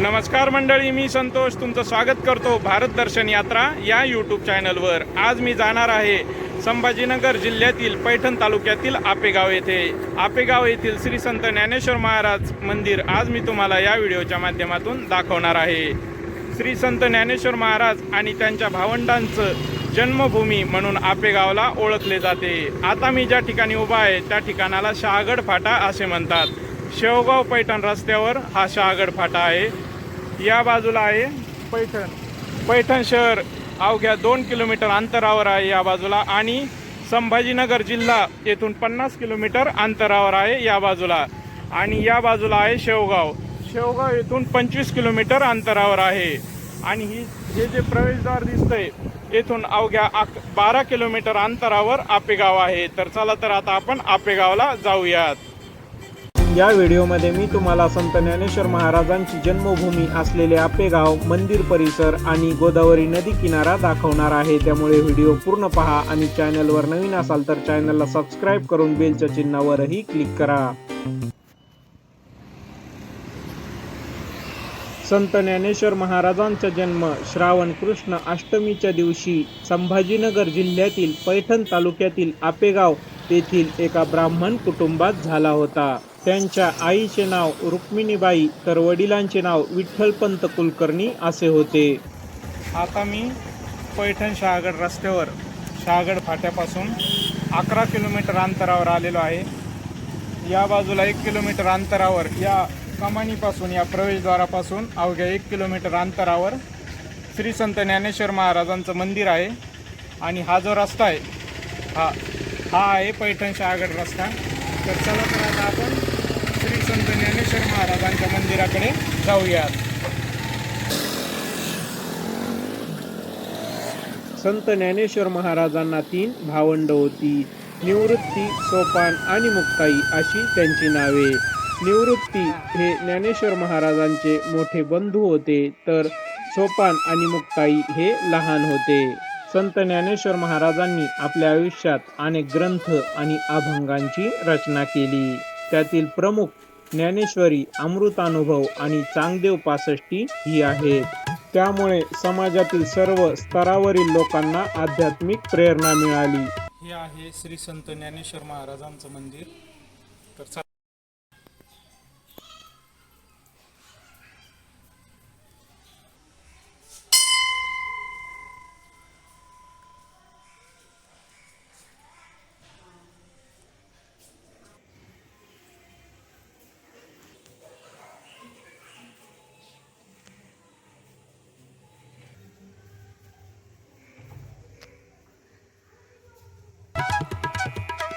नमस्कार मंडळी मी संतोष तुमचं स्वागत करतो भारत दर्शन यात्रा या यूट्यूब चॅनलवर आज मी जाणार आहे संभाजीनगर जिल्ह्यातील पैठण तालुक्यातील आपेगाव येथे. आपेगाव येथील श्री संत ज्ञानेश्वर महाराज मंदिर आज मी तुम्हाला या व्हिडिओच्या माध्यमातून दाखवणार आहे. श्री संत ज्ञानेश्वर महाराज आणि त्यांच्या भावंडांचं जन्मभूमी म्हणून आपेगावला ओळखले जाते. आता मी ज्या ठिकाणी उभा आहे त्या ठिकाणाला शहागड फाटा असे म्हणतात. शेवगाव पैठण रस्त्यावर हा शहागड फाटा आहे. या बाजूला आहे पैठण. पैठण शहर अवघ्या दोन किलोमीटर अंतरावर आहे या बाजूला आणि संभाजीनगर जिल्हा येथून पन्नास किलोमीटर अंतरावर आहे या बाजूला. आणि या बाजूला आहे शेवगाव. शेवगाव येथून पंचवीस किलोमीटर अंतरावर आहे. आणि ही हे जे प्रवेशद्वार दिसतंय येथून अवघ्या अक बारा किलोमीटर अंतरावर आपेगाव आहे. तर चला तर आता आपण आपेगावला जाऊयात. या व्हिडिओमध्ये मी तुम्हाला संत ज्ञानेश्वर महाराजांची जन्मभूमी असलेले आपेगाव मंदिर परिसर आणि गोदावरी नदी किनारा दाखवणार आहे. त्यामुळे व्हिडिओ पूर्ण पहा आणि चॅनलवर नवीन असाल तर चॅनलला सबस्क्राईब करून बेलच्या चिन्हावरही क्लिक करा. संत ज्ञानेश्वर महाराजांचा जन्म श्रावण कृष्ण अष्टमीच्या दिवशी संभाजीनगर जिल्ह्यातील पैठण तालुक्यातील आपेगाव येथील एका ब्राह्मण कुटुंबात झाला होता. त्यांच्या आईचे नाव रुक्मिणीबाई तर वडिलांचे नाव विठ्ठलपंत कुलकर्णी असे होते. आता मी पैठण शहागड रस्त्यावर शहागड फाट्यापासून अकरा किलोमीटर अंतरावर आलेलो आहे. या बाजूला एक किलोमीटर अंतरावर या कमानीपासून या प्रवेशद्वारापासून अवघ्या एक किलोमीटर अंतरावर श्री संत ज्ञानेश्वर महाराजांचं मंदिर आहे आणि हा जो रस्ता आहे हा हा आहे पैठण शहागड रस्ता. तर चला तर आता आपण संत ज्ञानेश्वर महाराजांच्या मंदिराकडे जाऊयात. संत ज्ञानेश्वर महाराजांना तीन भावंड होती. निवृत्ती सोपान आणि मुक्ताई अशी त्यांची नावे. निवृत्ती हे ज्ञानेश्वर महाराजांचे मोठे बंधू होते तर सोपान आणि मुक्ताई हे लहान होते. संत ज्ञानेश्वर महाराजांनी आपल्या आयुष्यात अनेक ग्रंथ आणि अभंगांची रचना केली. त्यातील प्रमुख ज्ञानेश्वरी अमृतानुभव आणि चांगदेव पासष्टी ही आहेत. त्यामुळे समाजातील सर्व स्तरावरील लोकांना आध्यात्मिक प्रेरणा मिळाली. हे आहे श्री संत ज्ञानेश्वर महाराजांचं मंदिर.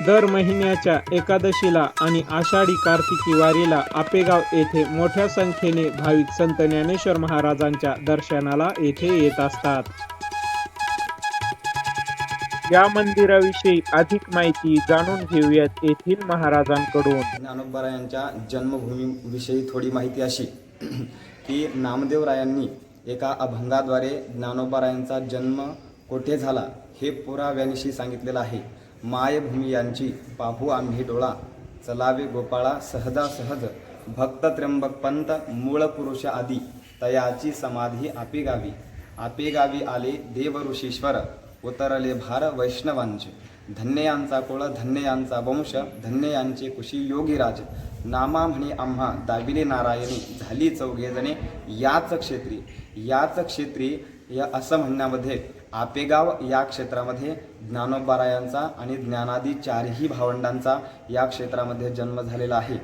दर महिन्याच्या एकादशीला आणि आषाढी कार्तिकी वारीला आपेगाव येथे मोठ्या संख्येने भाविक संत ज्ञानेश्वर महाराजांच्या दर्शनाला येथे येत असतात. या मंदिराविषयी अधिक माहिती जाणून घेऊयात येथील महाराजांकडून. ज्ञानोबा यांच्या जन्मभूमीविषयी थोडी माहिती अशी की नामदेवरायांनी एका अभंगाद्वारे ज्ञानोबारायांचा जन्म कोठे झाला हे पुराव्यानिशी सांगितलेलं आहे. मायभूमी यांची पाहू आम्ही डोळा चलावे गोपाळा सहजा सहज भक्त त्र्यंबक पंत मूळ पुरुष आदी तयाची समाधी आपेगावी आपेगावी आले देव ऋषीश्वर उतरले भार वैष्णवांचे धन्य यांचा कुळ धन्य यांचा वंश धन्य यांचे कुशी योगीराज नामा म्हणे आम्हा दाविले नारायणी झाली चौघेजणे याच क्षेत्री. याच क्षेत्री या असं म्हणण्यामध्ये आपेगाव या क्षेत्रामध्ये ज्ञानोबारायांचा आणि ज्ञानादी चारही भावंडांचा या क्षेत्रामध्ये जन्म झालेला आहे.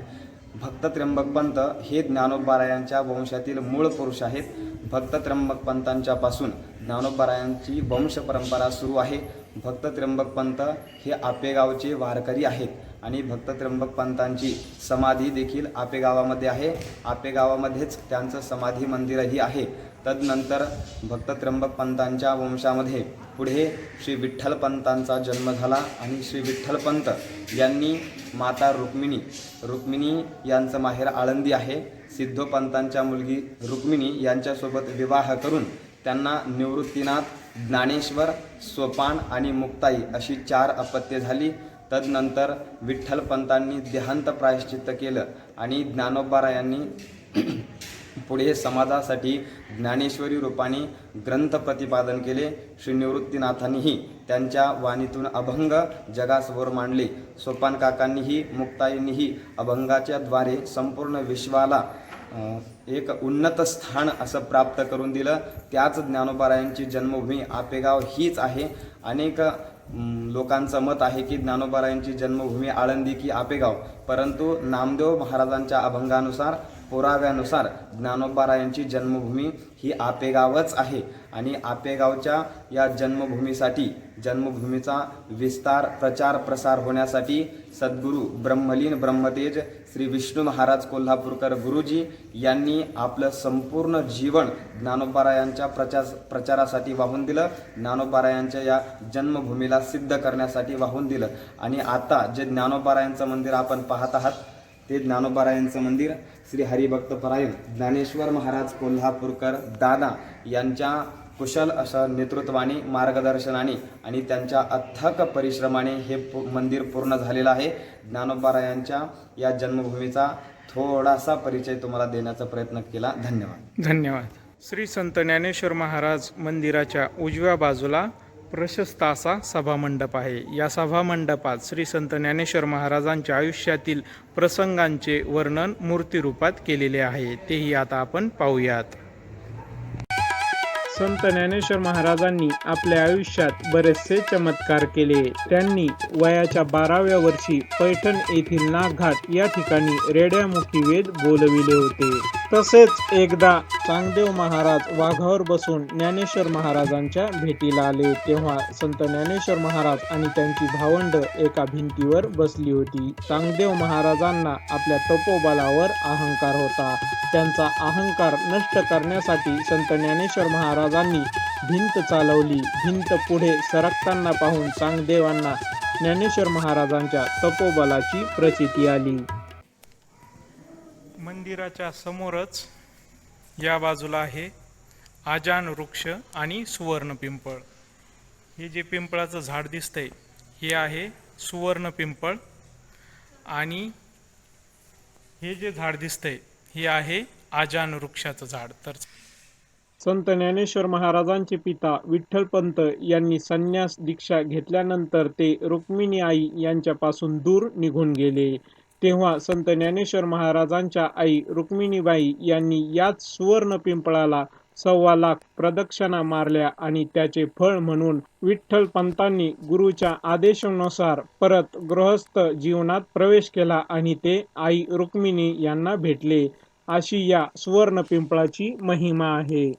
भक्त त्र्यंबकपंत हे ज्ञानोबारायांच्या वंशातील मूळ पुरुष आहेत. भक्त त्र्यंबकपंतांच्यापासून पासून ज्ञानोबारायांची वंश परंपरा सुरू आहे. भक्त त्र्यंबकपंत हे आपेगावचे वारकरी आहेत आणि भक्त त्र्यंबकपंतांची समाधी देखील आपेगावामध्ये आहे. आपेगावामध्येच त्यांचं समाधी मंदिरही आहे. तदनंतर भक्त त्र्यंबक पंतांच्या वंशामध्ये पुढे श्री विठ्ठलपंतांचा जन्म झाला आणि श्री विठ्ठलपंत यांनी माता रुक्मिणी रुक्मिणी यांचं माहेर आळंदी आहे. सिद्धोपंतांच्या मुलगी रुक्मिणी यांच्यासोबत विवाह करून त्यांना निवृत्तीनाथ ज्ञानेश्वर सोपान आणि मुक्ताई अशी चार अपत्ये झाली. तदनंतर विठ्ठलपंतांनी देहांत प्रायश्चित्त केलं आणि ज्ञानोबारा यांनी पुढे समाजासाठी ज्ञानेश्वरी रूपाने ग्रंथ प्रतिपादन केले. श्री निवृत्तीनाथांनीही त्यांच्या वाणीतून अभंग जगासमोर मांडले. सोपान काकांनीही मुक्ताईंनीही अभंगाच्या द्वारे संपूर्ण विश्वाला एक उन्नत स्थान असं प्राप्त करून दिलं. त्याच ज्ञानोबारायांची जन्मभूमी आपेगाव हीच आहे. अनेक लोकांचं मत आहे की ज्ञानोबारायांची जन्मभूमी आळंदी की आपेगाव. परंतु नामदेव महाराजांच्या अभंगानुसार पुराव्यानुसार ज्ञानोबारायांची जन्मभूमी ही आपेगावच आहे. आणि आपेगावच्या या जन्मभूमीसाठी जन्मभूमीचा विस्तार प्रचार प्रसार होण्यासाठी सद्गुरू ब्रह्मलीन ब्रह्मतेज श्री विष्णू महाराज कोल्हापूरकर गुरुजी यांनी आपलं संपूर्ण जीवन ज्ञानोबारायांच्या प्रचार प्रचारासाठी वाहून दिलं. ज्ञानोबारायांच्या या जन्मभूमीला सिद्ध करण्यासाठी वाहून दिलं. आणि आता जे ज्ञानोबारायांचं मंदिर आपण पाहत आहात ते ज्ञानोबारायांचं मंदिर श्री हरिभक्त परायण ज्ञानेश्वर महाराज कोल्हापूरकर दादा यांच्या कुशल अशा नेतृत्वाने मार्गदर्शनाने आणि त्यांच्या अथक परिश्रमाने हे पु मंदिर पूर्ण झालेलं आहे. ज्ञानोबारायांच्या या जन्मभूमीचा थोडासा परिचय तुम्हाला देण्याचा प्रयत्न केला. धन्यवाद. धन्यवाद. श्री संत ज्ञानेश्वर महाराज मंदिराच्या उजव्या बाजूला प्रशस्त असा सभामंडप आहे. या सभामंडपात श्री संत ज्ञानेश्वर महाराजांच्या आयुष्यातील प्रसंगांचे वर्णन मूर्तिरूपात केलेले आहे. तेही आता आपण पाहूयात. संत ज्ञानेश्वर महाराजांनी आपल्या आयुष्यात बरेचसे चमत्कार केले. त्यांनी वयाच्या बाराव्या वर्षी पैठण येथील नागघाट या ठिकाणी रेड्यामुखी वेद बोलविले होते. तसेच एकदा चांगदेव महाराज वाघावर बसून ज्ञानेश्वर महाराजांच्या भेटीला आले तेव्हा संत ज्ञानेश्वर महाराज आणि त्यांची भावंड एका भिंतीवर बसली होती. चांगदेव महाराजांना आपल्या तपोबलावर अहंकार होता. त्यांचा अहंकार नष्ट करण्यासाठी संत ज्ञानेश्वर महाराजांनी भिंत चालवली. भिंत पुढे सरकताना पाहून चांगदेवांना ज्ञानेश्वर महाराजांच्या तपोबलाची प्रचिती आली. मंदिराच्या समोरच या बाजूला आहे आजान वृक्ष आणि सुवर्ण पिंपळ. हे जे पिंपळाचं झाड दिसतंय हे आहे सुवर्ण पिंपळ आणि हे जे झाड दिसतंय हे आहे आजान वृक्षाचं झाड. तर संत ज्ञानेश्वर महाराजांचे पिता विठ्ठलपंत यांनी संन्यास दीक्षा घेतल्यानंतर ते रुक्मिणी आई यांच्यापासून दूर निघून गेले. तेव्हा संत ज्ञानेश्वर महाराजांच्या आई रुक्मिणीबाई यांनी याच सुवर्ण पिंपळाला सव्वा लाख प्रदक्षिणा मारल्या आणि त्याचे फळ म्हणून विठ्ठल पंतांनी गुरुच्या आदेशानुसार परत गृहस्थ जीवनात प्रवेश केला आणि ते आई रुक्मिणी यांना भेटले. अशी या सुवर्ण पिंपळाची महिमा आहे.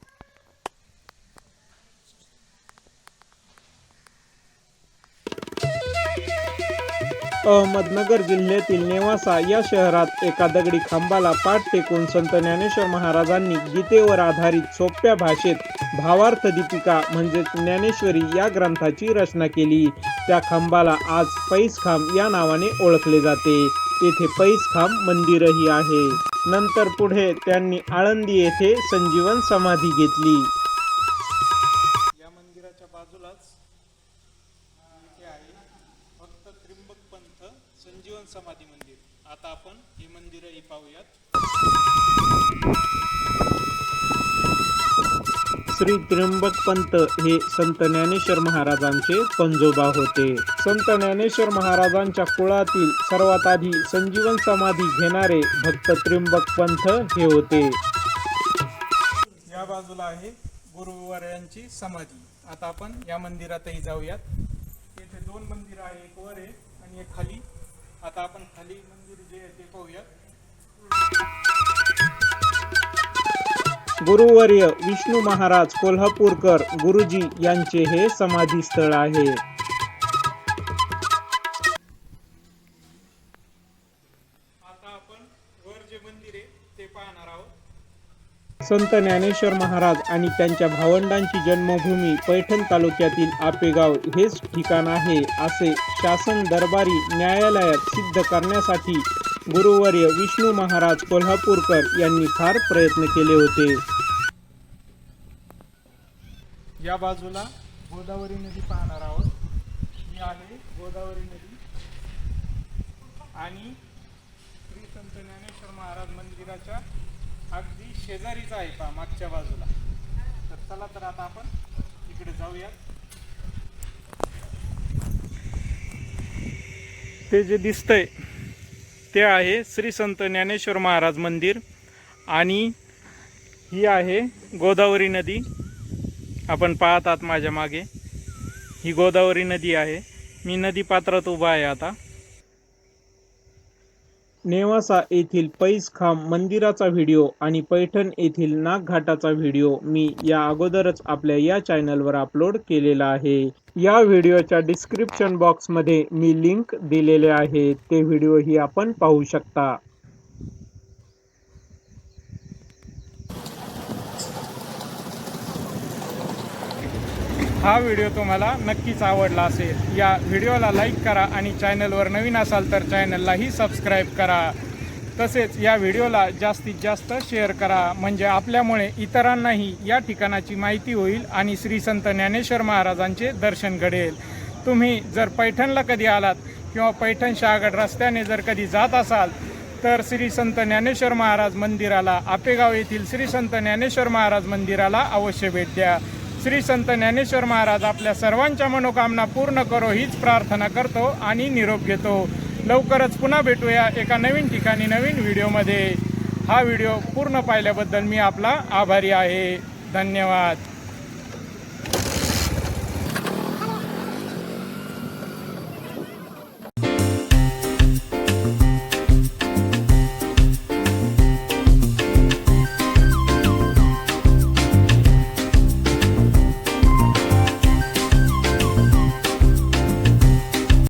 अहमदनगर जिल्ह्यातील नेवासा या शहरात एका दगडी खांबाला पाठ टेकून संत ज्ञानेश्वर महाराजांनी गीतेवर आधारित सोप्या भाषेत भावार्थ दीपिका म्हणजेच ज्ञानेश्वरी या ग्रंथाची रचना केली. त्या खांबाला आज पैसखांब या नावाने ओळखले जाते. तेथे पैसखांब मंदिरही आहे. नंतर पुढे त्यांनी आळंदी येथे संजीवन समाधी घेतली. या मंदिराच्या बाजूलाच आहे. भक्त त्रिंबक पंथ संजीवन समाधी मंदिर. आता आपण हे मंदिरही पाहूयात. श्री त्र्यंबक पंत हे संत ज्ञानेश्वर महाराजांचे पंजोबा होते. संत ज्ञानेश्वर महाराजांच्या कुळातील सर्वात आधी संजीवन समाधी घेणारे भक्त त्र्यंबक पंथ हे होते. या बाजूला आहे गुरुवार्यांची समाधी. आता आपण या मंदिरातही जाऊयात. दोन मंदिर आहे एक वर आहे आणि एक खाली. आता आपण खाली मंदिर जे आहे ते पाहूया. गुरुवर्य विष्णू महाराज कोल्हापूरकर गुरुजी यांचे हे समाधी स्थळ आहे. संत ज्ञानेश्वर महाराज आणि त्यांच्या भावंडांची जन्मभूमी पैठण तालुक्यातील आपेगाव हेच ठिकाण आहे असे शासन दरबारी न्यायालयात सिद्ध करण्यासाठी गुरुवर्य विष्णू महाराज कोल्हापूरकर यांनी फार प्रयत्न केले होते. या बाजूला गोदावरी नदी पाहणार आहोत. ही आहे गोदावरी नदी. आणि श्री संत ज्ञानेश्वर महाराज मंदिराच्या शेजारीच आहे पा मागच्या बाजूला. तर चला तर आता आपण इकडे जाऊया. ते जे दिसतंय ते आहे श्री संत ज्ञानेश्वर महाराज मंदिर आणि ही आहे गोदावरी नदी. आपण पाहत आहात माझ्या मागे. ही गोदावरी नदी आहे. मी नदी पात्रात उभा आहे आता. नेवासा येथील पैस खांब मंदिराचा व्हिडिओ आणि पैठण येथील नागघाटाचा व्हिडिओ मी या अगोदरच आपल्या या चॅनलवर अपलोड केलेला आहे. या व्हिडिओच्या डिस्क्रिप्शन बॉक्समध्ये मी लिंक दिलेले आहे. ते व्हिडिओही आपण पाहू शकता. हा व्हिडिओ तुम्हाला नक्कीच आवडला असेल. या व्हिडिओला लाईक करा आणि चॅनलवर नवीन असाल तर चॅनललाही सबस्क्राईब करा. तसेच या व्हिडिओला जास्तीत जास्त शेअर करा. म्हणजे आपल्यामुळे इतरांनाही या ठिकाणाची माहिती होईल आणि श्री संत ज्ञानेश्वर महाराजांचे दर्शन घडेल. तुम्ही जर पैठणला कधी आलात किंवा पैठण शहागड रस्त्याने जर कधी जात असाल तर श्री संत ज्ञानेश्वर महाराज मंदिराला आपेगाव येथील श्री संत ज्ञानेश्वर महाराज मंदिराला अवश्य भेट द्या. श्री संत ज्ञानेश्वर महाराज आपल्या सर्वांच्या मनोकामना पूर्ण करो हीच प्रार्थना करतो आणि निरोप घेतो. लवकरच पुन्हा भेटूया एका नवीन ठिकाणी नवीन व्हिडिओमध्ये. हा व्हिडिओ पूर्ण पाहिल्याबद्दल मी आपला आभारी आहे. धन्यवाद.